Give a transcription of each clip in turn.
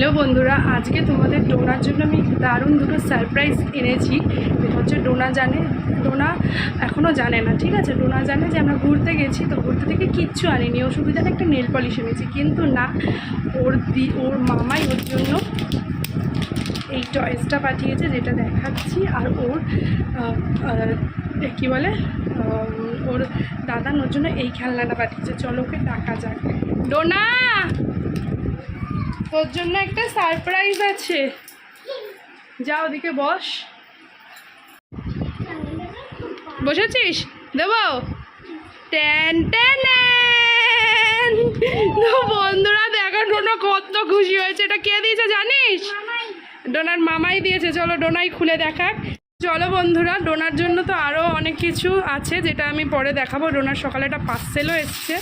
Hello বন্ধুরা, আজকে তোমাদের ডোনার জন্য আমি দারুণ দুটো সারপ্রাইজ এনেছি। যেটা হচ্ছে ডোনা জানে, ডোনা এখনও জানে না, ঠিক আছে? ডোনা জানে যে আমরা ঘুরতে গেছি, তো ঘুরতে থেকে কিচ্ছু আনিনি। ও শুধু জানে একটা নেল পলিশ এনেছি, কিন্তু না, ওর দি, ওর মামাই ওর জন্য এই টয়েসটা পাঠিয়েছে যেটা দেখাচ্ছি। আর ওর কী বলে? ওর দাদা ওর জন্য এই খেলনাটা পাঠিয়েছে। চলো ওকে ডাকা যাক। ডোনা! তোর জন্য একটা সারপ্রাইজ আছে। যা ওদিকে বস। বসেছিস? দেবো। ট্যান ট্যান। বন্ধুরা, দেখা, ডোনা কত খুশি হয়েছে। এটা কে দিয়েছে জানিস? ডোনার মামাই দিয়েছে। চলো ডোনাই খুলে দেখাক। চলো বন্ধুরা, ডোনার জন্য তো আরও অনেক কিছু আছে, যেটা আমি পরে দেখাবো। ডোনার সকালে একটা পার্সেলও এসছে।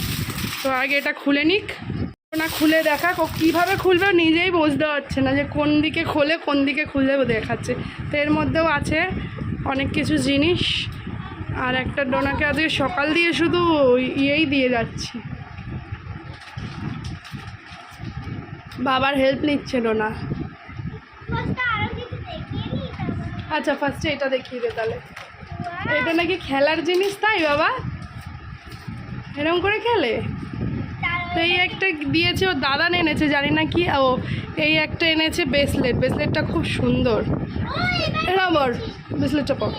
তো আগে এটা খুলে নিক। ডোনা খুলে দেখা কীভাবে খুলবে নিজেই বুঝতে পারছে না যে কোন দিকে খোলে, কোন দিকে খুলে দেখাচ্ছে। তো এর মধ্যেও আছে অনেক কিছু জিনিস। আর একটা ডোনাকে আজকে সকাল দিয়ে শুধু ইয়েই দিয়ে যাচ্ছি। বাবার হেল্প নিচ্ছে ডোনা। আচ্ছা ফার্স্টে এটা দেখিয়ে দে তাহলে। এটা নাকি খেলার জিনিস তাই বাবা? এরকম করে খেলে? এই একটা দিয়েছে ও দাদা এনেছে, জানি না কি, ও এই একটা এনেছে ব্রেসলেট ব্রেসলেটটা খুব সুন্দর। ওর ব্রেসলেটটা পাও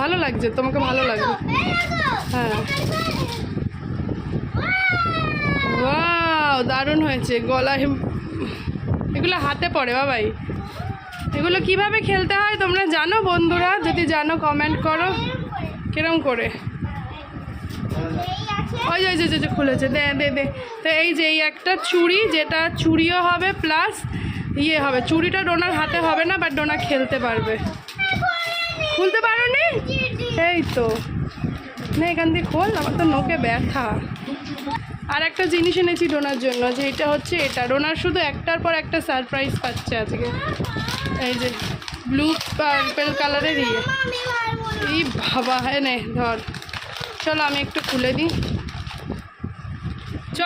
ভালো লাগছে, তোমাকে ভালো লাগবে হ্যাঁ। দারুণ হয়েছে গলায় এগুলো হাতে পড়ে বাবাই এগুলো কীভাবে খেলতে হয় তোমরা জানো বন্ধুরা? যদি জানো কমেন্ট করো। কিরম করে? ওই যে, যে, খুলেছে। দে দে দে। তো এই যে এই একটা চুড়ি যেটা চুড়িও হবে প্লাস ইয়ে হবে। চুড়িটা ডোনার হাতে হবে না বাট ডোনা খেলতে পারবে। খুলতে পারো নি এই তো। না এখান দিয়ে খোল আমার তো নোকে ব্যথা। আর একটা জিনিস এনেছি ডোনার জন্য যে এটা হচ্ছে এটা। ডোনার শুধু একটার পর একটা সারপ্রাইজ পাচ্ছে আজকে। এই যে ব্লু পার্পেল কালারের ইয়ে। এই বাবা হ্যাঁ নে ধর। চলো আমি একটু খুলে দিই।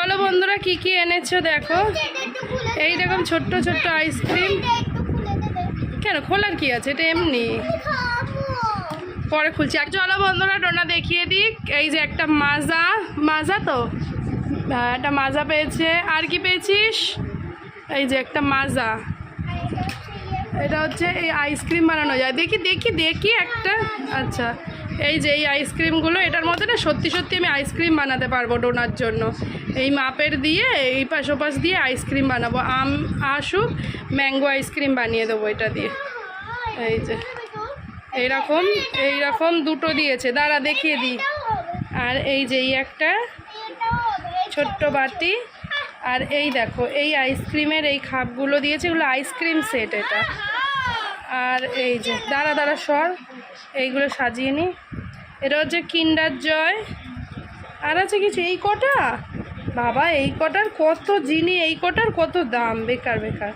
চলো বন্ধুরা কি কি এনেছো দেখো? এই দেখুন ছোট্ট ছোট্ট আইসক্রিম কেন খোলার কি আছে? এটা এমনি। পরে খুলছি। আর চলো বন্ধুরা ডোনা দেখিয়ে দিক এই যে একটা মাজা। মাজা তো? হ্যাঁ, একটা মাজা পেয়েছে। আর কি পেয়েছিস? এই যে একটা মাজা। এটা হচ্ছে এই আইসক্রিম বানানো যায়। দেখি দেখি দেখি একটা। আচ্ছা। এই যে এই আইসক্রিমগুলো, এটার মধ্যে না সত্যি সত্যি আমি আইসক্রিম বানাতে পারব ডোনার জন্য। এই মাপের দিয়ে, এই পাশ ওপাশ দিয়ে আইসক্রিম বানাবো। আম আসুক ম্যাঙ্গো আইসক্রিম বানিয়ে দেবো এটা দিয়ে। এই যে, এইরকম এইরকম দুটো দিয়েছে। দাঁড়া, দেখিয়ে দিই। আর এই যে এই একটা ছোট্ট বাটি। আর এই দেখো, এই আইসক্রিমের এই খাপগুলো দিয়েছে, এগুলো আইসক্রিম সেট এটা। আর এই যে, দাঁড়া দাঁড়া, সর। এইগুলো সাজিয়ে নি। এটা হচ্ছে কিন্ডার জয়। আর আছে কিছু? এই কটা? বাবা, এই কটার কত জিনিস এই কটার কত দাম? বেকার বেকার।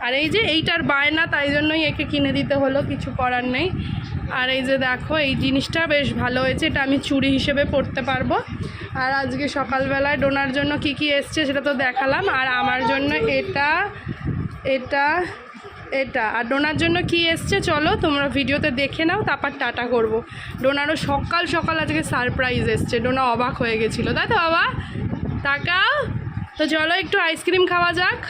আর এই যে এইটার বায়না, তাই জন্যই একে কিনে দিতে হলো, কিছু করার নেই। আর এই যে দেখো, এই জিনিসটা বেশ ভালো হয়েছে, এটা আমি চুড়ি হিসেবে পরতে পারব। আর আজকে সকালবেলায় ডোনার জন্য কি কি এসছে, সেটা তো দেখালাম। আর আমার জন্য এটা এটা এটা আর ডোনার জন্য কি এসছে চলো তোমরা ভিডিওতে দেখে নাও তারপর টাটা করব। ডোনারও সকাল সকাল আজকে সারপ্রাইজ এসছে ডোনা অবাক হয়ে গেছিল তাই তো বাবা? তাকাও তো চলো একটু আইসক্রিম খাওয়া যাক।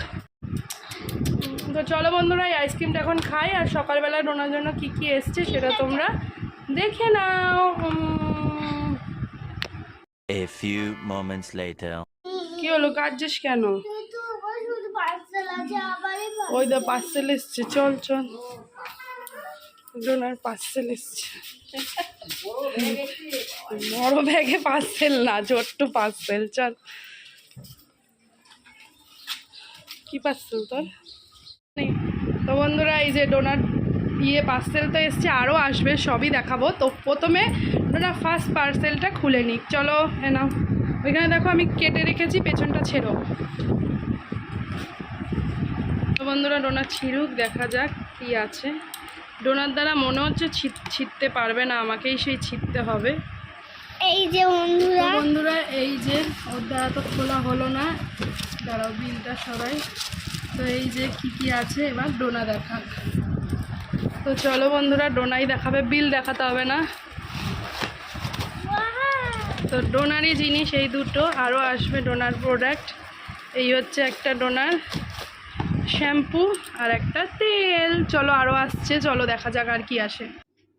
তো চলো বন্ধুরা এই আইসক্রিমটা এখন খাই আর সকালবেলা ডোনার জন্য কি কি এসছে সেটা তোমরা দেখে নাও. কি হলো কাটছিস কেন? ওই দা পার্সেল এসছে চল চল। ডোনার পার্সেল এসছে। বড় ব্যাগে পার্সেল না ছোট্ট পার্সেল চল। কি পার্সেল তোর? তো বন্ধুরা এই যে ডোনার ইয়ে পার্সেল তো এসছে আরও আসবে সবই দেখাবো। তো প্রথমে ডোনার ফার্স্ট পার্সেলটা খুলে নিক। চলো নাও। ওইখানে দেখো আমি কেটে রেখেছি পেছনটা ছেড়ো। বন্ধুরা ডোনার ছিড়ুক দেখা যাক কি আছে। ডোনার দ্বারা মনে হচ্ছে ছিট ছিটতে পারবে না আমাকেই সেই ছিটতে হবে। এই যে বন্ধুরা। বন্ধুরা এই যে ওর দ্বারা তো খোলা হলো না। দাঁড়াও বিলটা সবাই তো এই যে কি কি আছে এবার ডোনা দেখাক। তো চলো বন্ধুরা ডোনাই দেখাবে বিল দেখাতে হবে না। তো ডোনারই জিনিস এই দুটো। আরও আসবে ডোনার প্রোডাক্ট। এই হচ্ছে একটা ডোনার। শ্যাম্পু আর একটা তেল। চলো আরও আসছে চলো দেখা যাক আর কি আসে।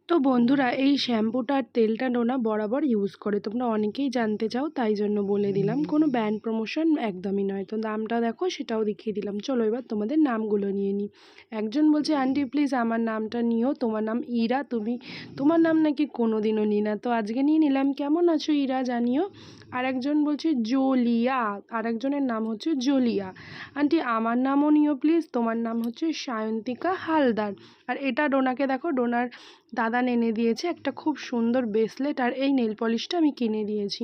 তো বন্ধুরা এই শ্যাম্পুটা আর তেলটা ডোনা বরাবর ইউজ করে তোমরা অনেকেই জানতে চাও তাই জন্য বলে দিলাম। কোনো ব্যান্ড প্রমোশন একদমই নয়। তো দামটা দেখো সেটাও দেখিয়ে দিলাম। চলো এবার তোমাদের নামগুলো নিয়ে নিই। একজন বলছে আন্টি প্লিজ আমার নামটা নিও। তোমার নাম ইরা। তুমি তোমার নাম নাকি কোনো দিনও নি না। তো আজকে নিয়ে নিলাম। কেমন আছো ইরা জানিও? আর একজন বলছে জোলিয়া। আর একজনের নাম হচ্ছে জোলিয়া। আন্টি আমার নামও নিও প্লিজ তোমার নাম হচ্ছে সায়ন্তিকা হালদার। আর এটা ডোনাকে দেখো ডোনার দাদা এনে দিয়েছে একটা খুব সুন্দর ব্রেসলেট আর এই নেল পলিশটা আমি কিনে দিয়েছি।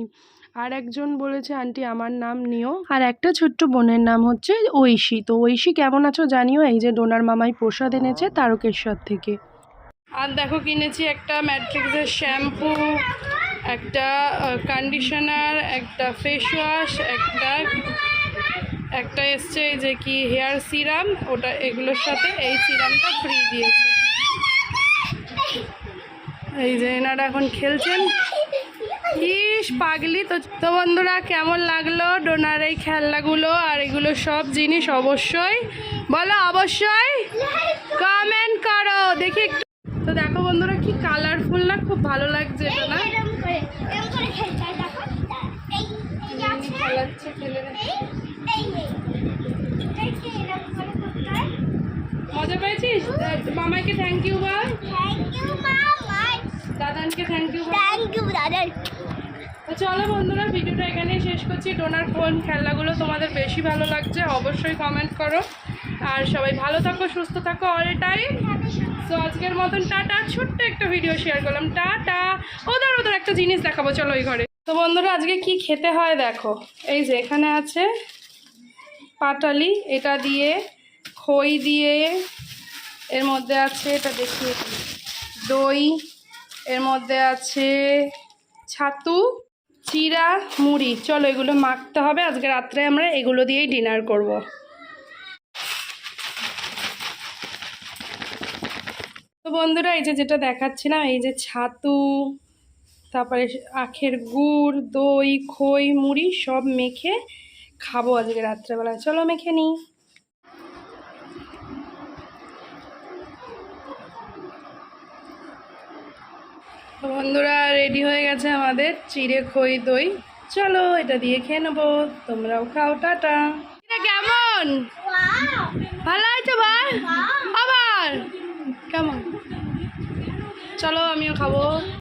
আর একজন বলেছে, আন্টি, আমার নাম নিও। আর একটা ছোট্ট বোনের নাম হচ্ছে ঐশী। তো ঐশী, কেমন আছো জানিও? এই যে ডোনার মামাই প্রসাদ এনেছে তারকেশ্বর থেকে। আর দেখো, কিনেছি একটা ম্যাট্রিক্সের শ্যাম্পু একটা কন্ডিশনার একটা ফেস ওয়াশ একটা একটা এসছে যে কি হেয়ার সিরাম ওটা এগুলোর সাথে এই সিরামটা ফ্রি দিয়েছে। এই যে এনারা এখন খেলছেন। ইস, পাগলি। তো তো বন্ধুরা, কেমন লাগল ডোনার এই খেলনাগুলো আর এগুলো সব জিনিস? অবশ্যই। বলো, অবশ্যই। কমেন্ট করো। দেখি একটু। তো দেখো বন্ধুরা, কি কালারফুল না? খুব ভালো লাগছে এটা, না? মজা পেয়েছিস? মামাইকে থ্যাংক ইউ বল। থ্যাংক ইউ মামাই দাদানকে থ্যাংক ইউ বল চলো বন্ধুরা, ভিডিওটা এখানেই শেষ করছি। ডোনার কোন খেলনাগুলো তোমাদের বেশি ভালো লাগছে, অবশ্যই কমেন্ট করো। আর সবাই ভালো থাকো, সুস্থ থাকো অল টাইম তো আজকের মতন টাটা। ছোট্ট একটা ভিডিও শেয়ার করলাম। টাটা। ওদের ওদের একটা জিনিস দেখাবো। চলো ওই ঘরে। তো বন্ধুরা, আজকে কি খেতে হয় দেখো। এই যে এখানে আছে পাটালি, এটা দিয়ে, খই দিয়ে, এর মধ্যে আছে, এটা দেখি দই, এর মধ্যে আছে ছাতু, চিরা, মুড়ি। চলো, এগুলো মাখতে হবে। আজকে রাত্রে আমরা এগুলো দিয়েই ডিনার করব। তো বন্ধুরা, এই যে যেটা দেখাচ্ছিলাম এই যে ছাতু, তারপরে আখের গুড়, দই, খই, মুড়ি সব মেখে খাব আজকে রাত্রেবেলা চলো, মেখে নিই। তো বন্ধুরা রেডি হয়ে গেছে আমাদের চিড়ে খই দই। চলো এটা দিয়ে খেয়ে নেব। তোমরাও খাও টাটা। এটা কেমন? ভালো আছে ভাই? আবার? কেমন? চলো আমিও খাব।